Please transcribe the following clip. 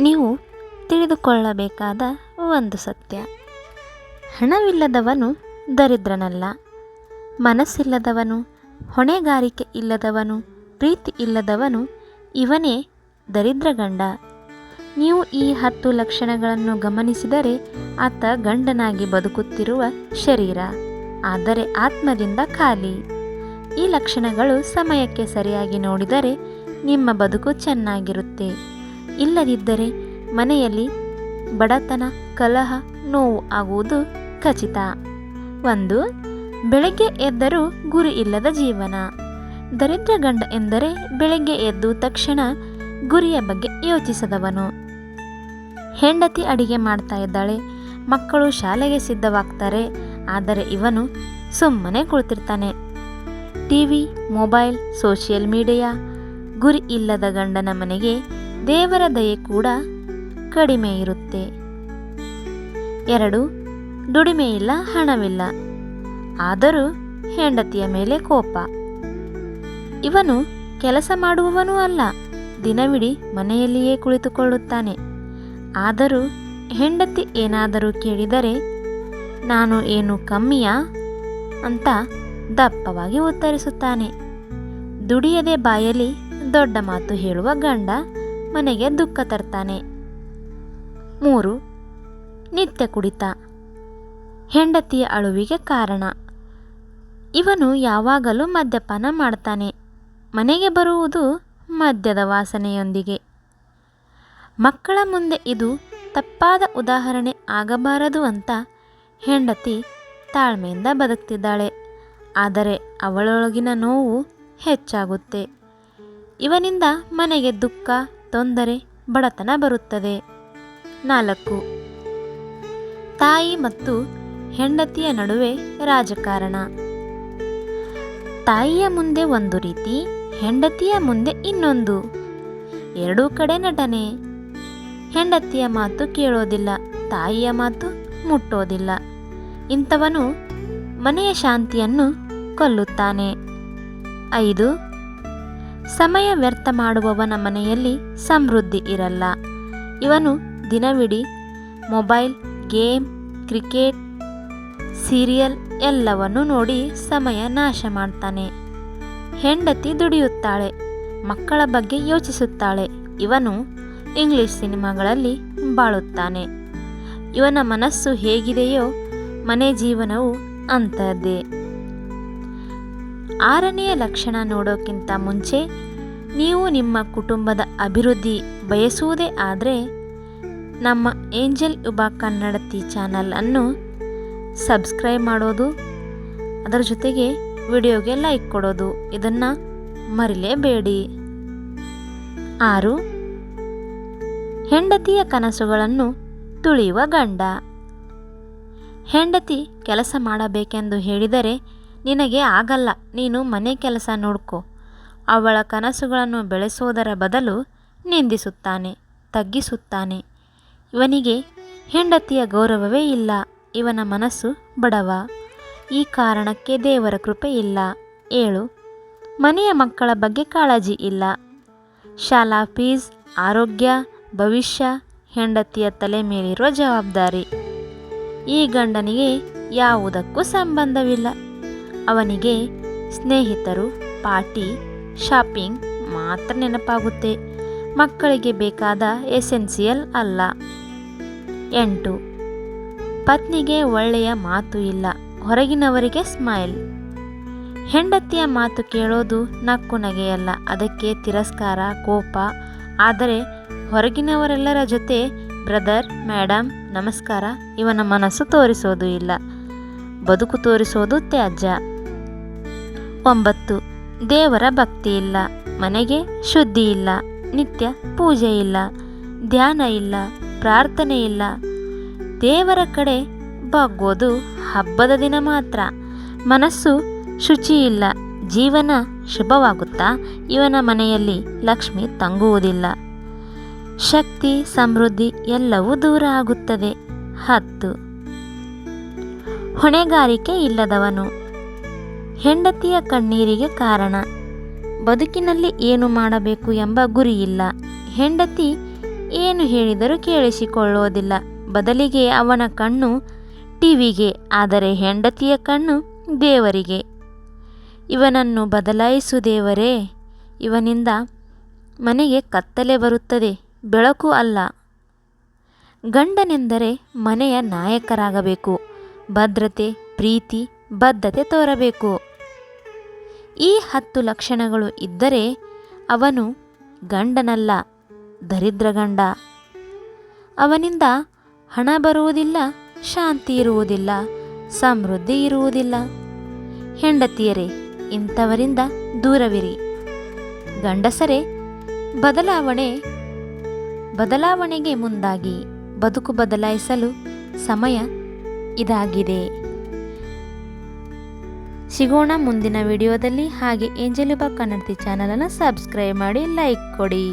ನೀವು ತಿಳಿದುಕೊಳ್ಳಬೇಕಾದ ಒಂದು ಸತ್ಯ. ಹಣವಿಲ್ಲದವನು ದರಿದ್ರನಲ್ಲ. ಮನಸ್ಸಿಲ್ಲದವನು ಹೊಣೆಗಾರಿಕೆ ಇಲ್ಲದವನು, ಪ್ರೀತಿ ಇಲ್ಲದವನು ಇವನೇ ದರಿದ್ರ ಗಂಡ ನೀವು ಈ ಹತ್ತು ಲಕ್ಷಣಗಳನ್ನು ಗಮನಿಸಿದರೆ ಆತ ಗಂಡನಾಗಿ ಬದುಕುತ್ತಿರುವ ಶರೀರ, ಆದರೆ ಆತ್ಮದಿಂದ ಖಾಲಿ. ಈ ಲಕ್ಷಣಗಳು ಸಮಯಕ್ಕೆ ಸರಿಯಾಗಿ ನೋಡಿದರೆ ನಿಮ್ಮ ಬದುಕು ಚೆನ್ನಾಗಿರುತ್ತೆ. ಇಲ್ಲದಿದ್ದರೆ ಮನೆಯಲ್ಲಿ ಬಡತನ, ಕಲಹ, ನೋವು ಆಗುವುದು ಖಚಿತ. ಒಂದು, ಬೆಳಗ್ಗೆ ಎದ್ದರೂ ಗುರಿ ಇಲ್ಲದ ಜೀವನ. ದರಿದ್ರ ಗಂಡ ಎಂದರೆ ಬೆಳಗ್ಗೆ ಎದ್ದು ತಕ್ಷಣ ಗುರಿಯ ಬಗ್ಗೆ ಯೋಚಿಸದವನು. ಹೆಂಡತಿ ಅಡಿಗೆ ಮಾಡ್ತಾ ಇದ್ದಾಳೆ, ಮಕ್ಕಳು ಶಾಲೆಗೆ ಸಿದ್ಧವಾಗ್ತಾರೆ, ಆದರೆ ಇವನು ಸುಮ್ಮನೆ ಕುಳಿತಿರ್ತಾನೆ. ಟಿವಿ ಮೊಬೈಲ್, ಸೋಷಿಯಲ್ ಮೀಡಿಯಾ, ಗುರಿ ಇಲ್ಲದ ಗಂಡನ ಮನೆಗೆ ದೇವರ ದಯೆ ಕೂಡ ಕಡಿಮೆ ಇರುತ್ತೆ. ಎರಡು ದುಡಿಮೆ ಇಲ್ಲ ಹಣವಿಲ್ಲ. ಆದರೂ ಹೆಂಡತಿಯ ಮೇಲೆ ಕೋಪ. ಇವನು ಕೆಲಸ ಮಾಡುವವನೂ ಅಲ್ಲ, ದಿನವಿಡೀ ಮನೆಯಲ್ಲಿಯೇ ಕುಳಿತುಕೊಳ್ಳುತ್ತಾನೆ. ಆದರೂ ಹೆಂಡತಿ ಏನಾದರೂ ಕೇಳಿದರೆ, ನಾನು ಏನು ಕಮ್ಮಿಯಾ? ಅಂತ ದಪ್ಪವಾಗಿ ಉತ್ತರಿಸುತ್ತಾನೆ. ದುಡಿಯದೆ ಬಾಯಲ್ಲಿ ದೊಡ್ಡ ಮಾತು ಹೇಳುವ ಗಂಡ ಮನೆಗೆ ದುಃಖ ತರ್ತಾನೆ. ಮೂರು ನಿತ್ಯ ಕುಡಿತ. ಹೆಂಡತಿಯ ಅಳುವಿಗೆ ಕಾರಣ. ಇವನು ಯಾವಾಗಲೂ ಮದ್ಯಪಾನ ಮಾಡ್ತಾನೆ. ಮನೆಗೆ ಬರುವುದು ಮದ್ಯದ ವಾಸನೆಯೊಂದಿಗೆ. ಮಕ್ಕಳ ಮುಂದೆ ಇದು ತಪ್ಪಾದ ಉದಾಹರಣೆ ಆಗಬಾರದು ಅಂತ ಹೆಂಡತಿ ತಾಳ್ಮೆಯಿಂದ ಬದುಕ್ತಿದ್ದಾಳೆ. ಆದರೆ ಅವಳೊಳಗಿನ ನೋವು ಹೆಚ್ಚಾಗುತ್ತೆ. ಇವನಿಂದ ಮನೆಗೆ ದುಃಖ ತೊಂದರೆ ಬಡತನ ಬರುತ್ತದೆ. ನಾಲ್ಕು. ತಾಯಿ ಮತ್ತು ಹೆಂಡತಿಯ ನಡುವೆ ರಾಜಕಾರಣ. ತಾಯಿಯ ಮುಂದೆ ಒಂದು ರೀತಿ, ಹೆಂಡತಿಯ ಮುಂದೆ ಇನ್ನೊಂದು. ಎರಡೂ ಕಡೆ ನಟನೆ. ಹೆಂಡತಿಯ ಮಾತು ಕೇಳೋದಿಲ್ಲ, ತಾಯಿಯ ಮಾತು ಮುಟ್ಟೋದಿಲ್ಲ. ಇಂಥವನು ಮನೆಯ ಶಾಂತಿಯನ್ನು ಕೊಲ್ಲುತ್ತಾನೆ. ಐದು. ಸಮಯ ವ್ಯರ್ಥ ಮಾಡುವವನ ಮನೆಯಲ್ಲಿ ಸಮೃದ್ಧಿ ಇರಲ್ಲ. ಇವನು ದಿನವಿಡೀ ಮೊಬೈಲ್, ಗೇಮ್, ಕ್ರಿಕೆಟ್, ಸೀರಿಯಲ್ ಎಲ್ಲವನ್ನು ನೋಡಿ ಸಮಯ ನಾಶ ಮಾಡ್ತಾನೆ. ಹೆಂಡತಿ ದುಡಿಯುತ್ತಾಳೆ, ಮಕ್ಕಳ ಬಗ್ಗೆ ಯೋಚಿಸುತ್ತಾಳೆ. ಇವನು ಇಂಗ್ಲಿಷ್ ಸಿನಿಮಾಗಳಲ್ಲಿ ಬಾಳುತ್ತಾನೆ. ಇವನ ಮನಸ್ಸು ಹೇಗಿದೆಯೋ ಮನೆ ಜೀವನವು ಅಂಥದ್ದೇ. ಆರನೆಯ ಲಕ್ಷಣ ನೋಡೋಕ್ಕಿಂತ ಮುಂಚೆ ನೀವು ನಿಮ್ಮ ಕುಟುಂಬದ ಅಭಿವೃದ್ಧಿ ಬಯಸುವುದೇ ಆದರೆ ನಮ್ಮ ಏಂಜಲ್ ಯುಬ ಕನ್ನಡತಿ ಚಾನಲನ್ನು ಸಬ್ಸ್ಕ್ರೈಬ್ ಮಾಡೋದು, ಅದರ ಜೊತೆಗೆ ವಿಡಿಯೋಗೆ ಲೈಕ್ ಕೊಡೋದು, ಇದನ್ನು ಮರಿಲೇಬೇಡಿ. ಆರು, ಹೆಂಡತಿಯ ಕನಸುಗಳನ್ನು ತುಳಿಯುವ ಗಂಡ. ಹೆಂಡತಿ ಕೆಲಸ ಮಾಡಬೇಕೆಂದು ಹೇಳಿದರೆ ನಿನಗೆ ಆಗಲ್ಲ, ನೀನು ಮನೆ ಕೆಲಸ ನೋಡ್ಕೊ. ಅವಳ ಕನಸುಗಳನ್ನು ಬೆಳೆಸೋದರ ಬದಲು ನಿಂದಿಸುತ್ತಾನೆ, ತಗ್ಗಿಸುತ್ತಾನೆ. ಇವನಿಗೆ ಹೆಂಡತಿಯ ಗೌರವವೇ ಇಲ್ಲ, ಇವನ ಮನಸ್ಸು ಬಡವ. ಈ ಕಾರಣಕ್ಕೆ ದೇವರ ಕೃಪೆ ಇಲ್ಲ. ಏಳು, ಮನೆಯ ಮಕ್ಕಳ ಬಗ್ಗೆ ಕಾಳಜಿ ಇಲ್ಲ. ಶಾಲಾ ಫೀಸ್, ಆರೋಗ್ಯ, ಭವಿಷ್ಯ, ಹೆಂಡತಿಯ ತಲೆ ಮೇಲಿರುವ ಜವಾಬ್ದಾರಿ. ಈ ಗಂಡನಿಗೆ ಯಾವುದಕ್ಕೂ ಸಂಬಂಧವಿಲ್ಲ. ಅವನಿಗೆ ಸ್ನೇಹಿತರು, ಪಾರ್ಟಿ, ಶಾಪಿಂಗ್ ಮಾತ್ರ ನೆನಪಾಗುತ್ತೆ. ಮಕ್ಕಳಿಗೆ ಬೇಕಾದ ಎಸೆನ್ಸಿಯಲ್ ಅಲ್ಲ. ಎಂಟು, ಪತ್ನಿಗೆ ಒಳ್ಳೆಯ ಮಾತು ಇಲ್ಲ, ಹೊರಗಿನವರಿಗೆ ಸ್ಮೈಲ್. ಹೆಂಡತಿಯ ಮಾತು ಕೇಳೋದು ನಕ್ಕು ನಗೆಯಲ್ಲ, ಅದಕ್ಕೆ ತಿರಸ್ಕಾರ, ಕೋಪ, ಆದರೆ ಹೊರಗಿನವರೆಲ್ಲರ ಜೊತೆ ಬ್ರದರ್ ಮೇಡಮ್ ನಮಸ್ಕಾರ, ಇವನ ಮನಸ್ಸು ತೋರಿಸೋದು ಇಲ್ಲ. ಬದುಕು ತೋರಿಸೋದು ತ್ಯಾಜ್ಯ. ಒಂಬತ್ತು. ದೇವರ ಭಕ್ತಿ ಇಲ್ಲ ಮನೆಗೆ ಶುದ್ಧಿ ಇಲ್ಲ ನಿತ್ಯ ಪೂಜೆ ಇಲ್ಲ ಧ್ಯಾನ ಇಲ್ಲ. ಪ್ರಾರ್ಥನೆ ಇಲ್ಲ. ದೇವರ ಕಡೆ ಬಗ್ಗೋದು ಹಬ್ಬದ ದಿನ ಮಾತ್ರ. ಮನಸ್ಸು ಶುಚಿ ಇಲ್ಲ ಜೀವನ ಶುಭವಾಗುತ್ತಾ ಇವನ ಮನೆಯಲ್ಲಿ ಲಕ್ಷ್ಮಿ ತಂಗುವುದಿಲ್ಲ. ಶಕ್ತಿ, ಸಮೃದ್ಧಿ ಎಲ್ಲವೂ ದೂರ ಆಗುತ್ತದೆ. ಹತ್ತು. ಹೊಣೆಗಾರಿಕೆ ಇಲ್ಲದವನು. ಹೆಂಡತಿಯ ಕಣ್ಣೀರಿಗೆ ಕಾರಣ. ಬದುಕಿನಲ್ಲಿ ಏನು ಮಾಡಬೇಕು ಎಂಬ ಗುರಿಯಿಲ್ಲ. ಹೆಂಡತಿ ಏನು ಹೇಳಿದರೂ ಕೇಳಿಸಿಕೊಳ್ಳುವುದಿಲ್ಲ. ಬದಲಿಗೆ ಅವನ ಕಣ್ಣು ಟಿವಿಗೆ, ಆದರೆ ಹೆಂಡತಿಯ ಕಣ್ಣು ದೇವರಿಗೆ. ಇವನನ್ನು ಬದಲಾಯಿಸು ದೇವರೇ. ಇವನಿಂದ ಮನೆಗೆ ಕತ್ತಲೆ ಬರುತ್ತದೆ, ಬೆಳಕು ಅಲ್ಲ. ಗಂಡನೆಂದರೆ ಮನೆಯ ನಾಯಕರಾಗಬೇಕು. ಭದ್ರತೆ, ಪ್ರೀತಿ, ಬದ್ಧತೆ ತೋರಬೇಕು. ಈ ಹತ್ತು ಲಕ್ಷಣಗಳು ಇದ್ದರೆ ಅವನು ಗಂಡನಲ್ಲ, ದರಿದ್ರ ಗಂಡ. ಅವನಿಂದ ಹಣ ಬರುವುದಿಲ್ಲ, ಶಾಂತಿ ಇರುವುದಿಲ್ಲ, ಸಮೃದ್ಧಿ ಇರುವುದಿಲ್ಲ. ಹೆಂಡತಿಯರೇ, ಇಂಥವರಿಂದ ದೂರವಿರಿ. ಗಂಡಸರೇ, ಬದಲಾವಣೆ, ಬದಲಾವಣೆಗೆ ಮುಂದಾಗಿ ಬದುಕು ಬದಲಾಯಿಸಲು ಸಮಯ ಇದಾಗಿದೆ. ಸಿಗೋಣ ಮುಂದಿನ ವಿಡಿಯೋದಲ್ಲಿ. ಹಾಗೆ ಏಂಜಲಿಬಾ ಕನ್ನಡತಿ ಚಾನಲನ್ನು ಸಬ್ಸ್ಕ್ರೈಬ್ ಮಾಡಿ ಲೈಕ್ ಕೊಡಿ.